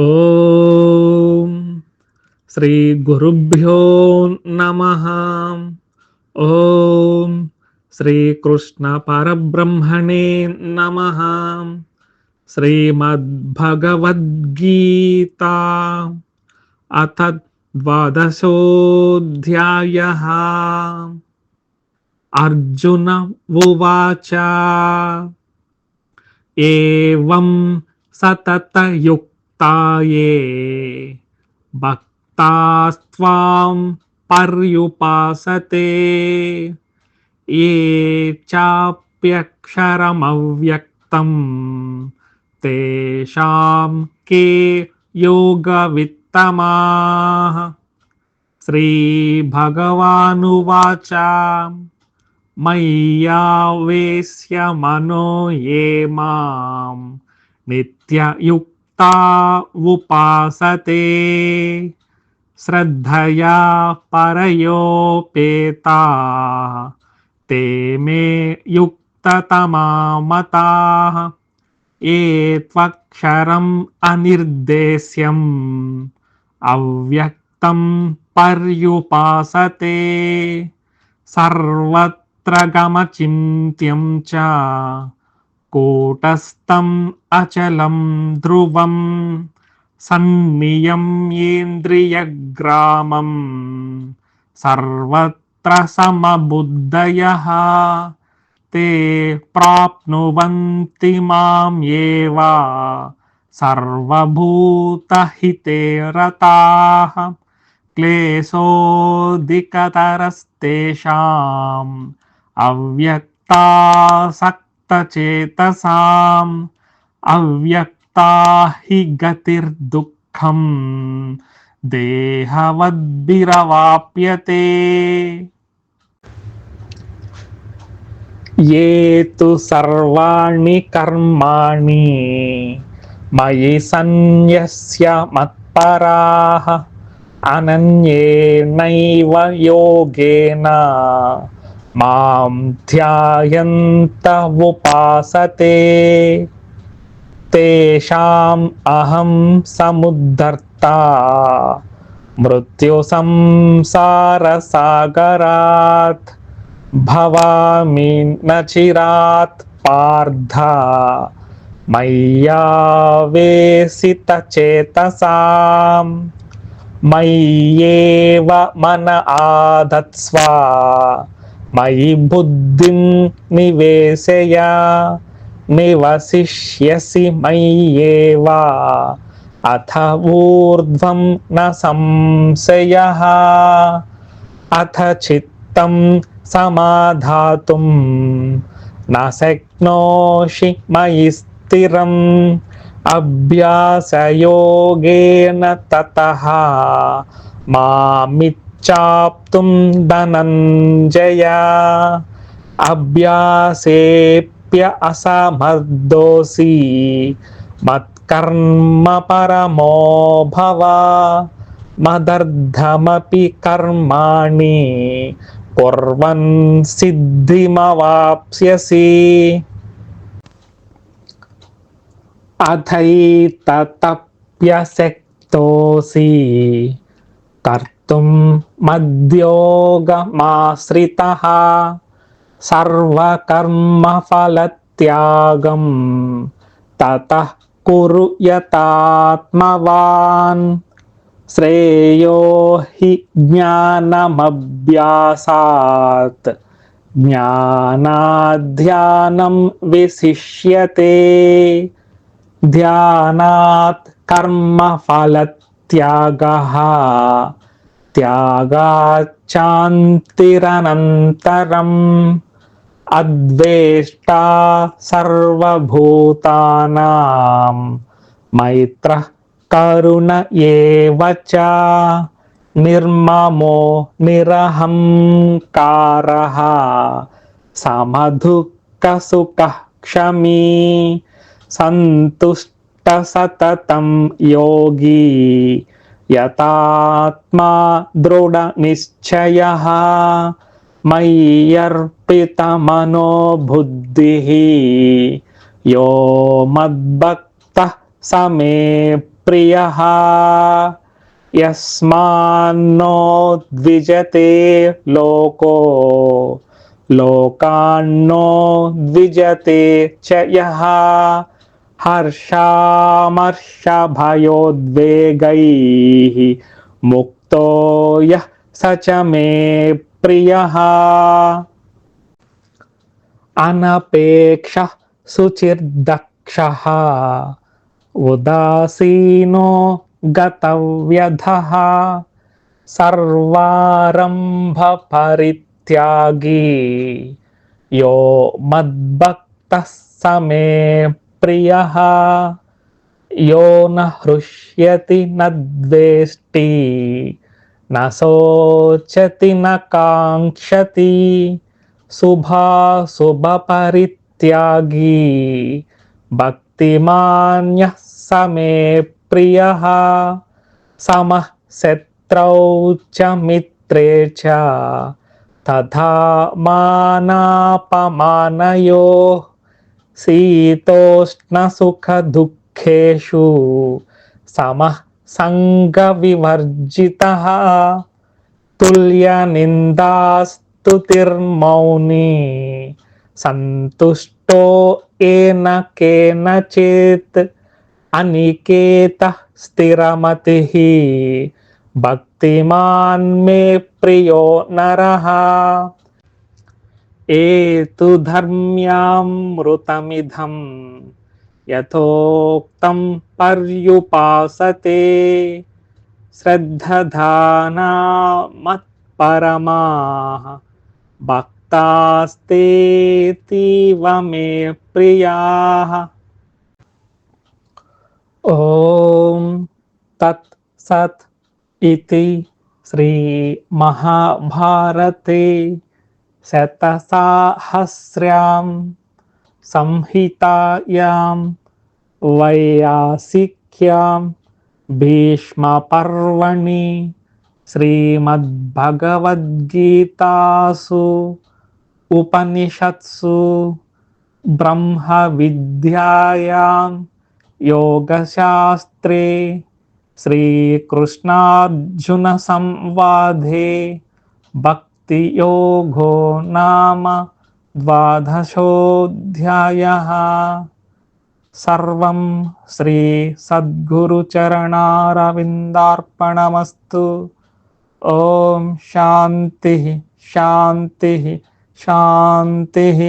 ॐ श्रीगुरुभ्यो नमः। ॐ श्रीकृष्णपरब्रह्मणे नमः। श्रीमद्भगवद्गीता अथ द्वादशोऽध्यायः। अर्जुन उवाच। एवं सततयुक्त ताये भक्तास्त्वां पर्युपासते। ये चाप्यक्षरमव्यक्तं तेषां के योगवित्तमाः। श्रीभगवानुवाच। मय्यावेश्य मनो ये माँ नित्ययुक् भक्ता उपासते। श्रद्धया परयोपेता। ते मे युक्ततमामताः। ये त्वक्षरम् अनिर्देश्यम्। अव्यक्तं पर्युपासते। सर्वत्र गमचिन्त्यं च। कूटस्थम् अचलं ध्रुवं सन्नियम्येन्द्रियग्रामं सर्वत्र समबुद्धयः ते प्राप्नुवन्ति माम् एव सर्वभूतहिते रताः क्लेशोऽधिकतरस्तेषाम् వ్యక్తచేతసాం అవ్యక్తా హి గతిర్దుఃఖం దేహవద్భిరవాప్యతే. ఏ తు సర్వాణి కర్మాణి మయి సన్యస్య మత్పరాః అనన్యేనైవ యోగేన. మాం ధ్యాయంత ఉపాసతే తేషాం అహం సముద్ధర్త మృత్యు సంసార సాగరాత్ భవామి నచిరాత్ పార్థ మయ్యావేసిత చేతసాం మయ్యేవ మన ఆదత్స్వా మయి బుద్ధిం నివేశయా నివసిష్యసి మయ్యేవా అథ ఊర్ధ్వం న సంశయ అథ చిత్తం సమాధాతుం నశక్నోషి మయి స్థిరం అభ్యాసయోగేన తత మామిత్ मामिच्छाप्तुं धनञ्जय अभ्यासेऽप्य असमर्थोऽसि मत्कर्म परमो भव। मदर्थमपि कर्माणि कुर्वन् सिद्धिमवाप्स्यसि। अथैततप्यशक्तोऽसि कर्तुं मद्योगमाश्रितः सर्वकर्मफलत्यागं ततः कुरु यतात्मवान् श्रेयो हि ज्ञानमभ्यासात् ज्ञानाध्यानं विशिष्यते ध्यानात् कर्मफलत्यागः त्यागाच्चान्तिरनन्तरम् अद्वेष्टा सर्वभूतानां मैत्रः करुण एव च निर्ममो निरहङ्कारः समदुःखसुखः क्षमी सन्तुष्टसततं योगी యథాత్మా దృఢ నిశ్చయ మయ్యర్పిత మనోబుద్ధి యో మద్భక్త సమే ప్రియ యస్మాన్నోద్విజతే లోకో లోకాన్నోద్విజతే చ యహ हर्षामर्षभयोद्वेगैः मुक्तो यः स च मे प्रियः अनपेक्षः शुचिर्दक्षः उदासीनो गतव्यधः सर्वारम्भपरित्यागी यो मद्भक्तः स मे प्रियः। यो न हृष्यति न द्वेष्टि, न शोचति न काङ्क्षति। शुभाशुभपरित्यागी भक्तिमान्यः स मे प्रियः। समः शत्रौ च मित्रे च, तथा मानापमानयोः। శీతోష్ణ సుఖ దుఃఖేషు సమ సంగ వివర్జిత తుల్య నిందాస్తుతిర్మౌని సంతుష్టో ఏన కేనచిత్ అనికేత స్థిరమతి భక్తిమాన్ మే ప్రియో నరహ एतु धर्म्यामृतमिदं यथोक्तं पर्युपासते श्रद्धधाना मत्परमाः भक्तास्तेतीव मे प्रियाः। ॐ तत् सत् इति श्रीमहाभारते। शतसाहस्र्यां संहितायां वैयासिक्यां भीष्मपर्वणि श्रीमद्भगवद्गीतासु उपनिषत्सु ब्रह्मविद्यायां योगशास्त्रे श्रीकृष्णार्जुनसंवादे भक्तियोगो नाम द्वादशोऽध्यायः। सर्वं श्रीसद्गुरुचरणारविन्दार्पणमस्तु ॐ शान्तिः शान्तिः शान्तिः।